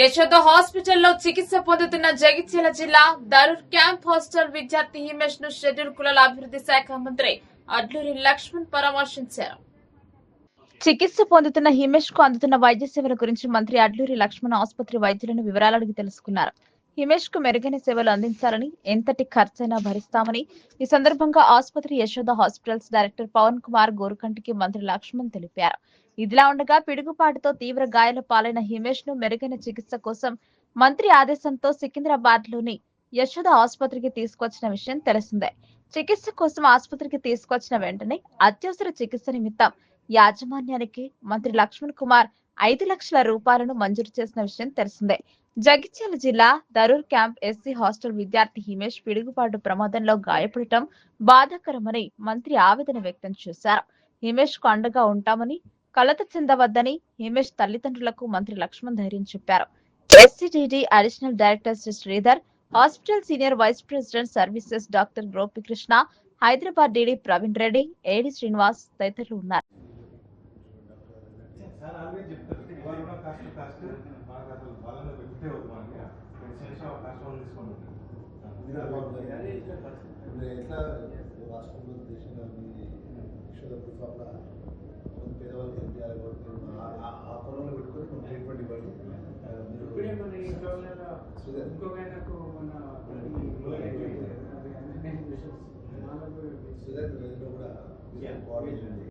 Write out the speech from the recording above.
యశోద హాస్పిటల్లో చికిత్స పొందుతున్న జగిత్యాల జిల్లా దరూర్ క్యాంప్ హాస్టల్ విద్యార్థి హిమేష్ను షెడ్యూల్ కులాల అభివృద్ధి శాఖ మంత్రి అడ్లూరి లక్ష్మణ్ పరామర్శించారు. చికిత్స పొందుతున్న హిమేష్కు అందుతున్న వైద్య సేవల గురించి మంత్రి అడ్లూరి లక్ష్మణ్ ఆసుపత్రి వైద్యులను వివరాలు అడిగి తెలుసుకున్నారు. హిమేష్కు మెరుగైన సేవలు అందించాలని ఎంతటి ఖర్చైనా భరిస్తామని ఈ సందర్భంగా ఆసుపత్రి యశోద హాస్పిటల్స్ డైరెక్టర్ పవన్ కుమార్ గోరుకంటికి మంత్రి లక్ష్మణ్ తెలిపారు. ఇదిలా ఉండగా పిడుగుపాటుతో తీవ్ర గాయాల పాలైన హిమేష్ను మెరుగైన చికిత్స కోసం మంత్రి ఆదేశంతో సికింద్రాబాద్లోని యశోద ఆసుపత్రికి తీసుకొచ్చిన విషయం తెలిసిందే. చికిత్స కోసం ఆసుపత్రికి తీసుకొచ్చిన వెంటనే అత్యవసర చికిత్స నిమిత్తం యాజమాన్యానికి మంత్రి లక్ష్మణ్ కుమార్ ఐదు లక్షల రూపాయలను మంజూరు చేసిన విషయం తెలిసిందే. జగిత్యాల జిల్లా దరూర్ క్యాంప్ ఎస్సీ హాస్టల్ విద్యార్థి హిమేష్ పిడుగుపాటు ప్రమాదంలో గాయపడటం బాధాకరమని మంత్రి ఆవేదన వ్యక్తం చేశారు. హిమేష్కు అండగా ఉంటామని కలత చెందవద్దని హిమేష్ తల్లిదండ్రులకు మంత్రి లక్ష్మణ్ ధైర్యం చెప్పారు. S C D D additional director Shri Sridhar hospital senior vice president services doctor Gopikrishna Hyderabad D D Praveen Reddy A D Srinivas తదితరులు ఉన్నారు. సార్ ఆల్రెడీ చెప్తారు ఇవాళ ఉన్న కాస్ట్ కాస్ట్ మాకు అసలు వాళ్ళని పెట్టే వద్దు మనకి తీసుకోండి మీద బాగుంటుంది. ఇప్పుడు ఎట్లా రాష్ట్రంలో దేశంలో అన్ని విశ్వదప్పుడు అట్లా కొంత పేదవాళ్ళకి చేయాలి కాబట్టి ఆ- పొలంలో పెట్టుకొని ట్రీట్మెంట్ ఇవ్వండి ఇప్పుడే మన. ఇంకొక ఆయనకు మన ఏదో కూడా.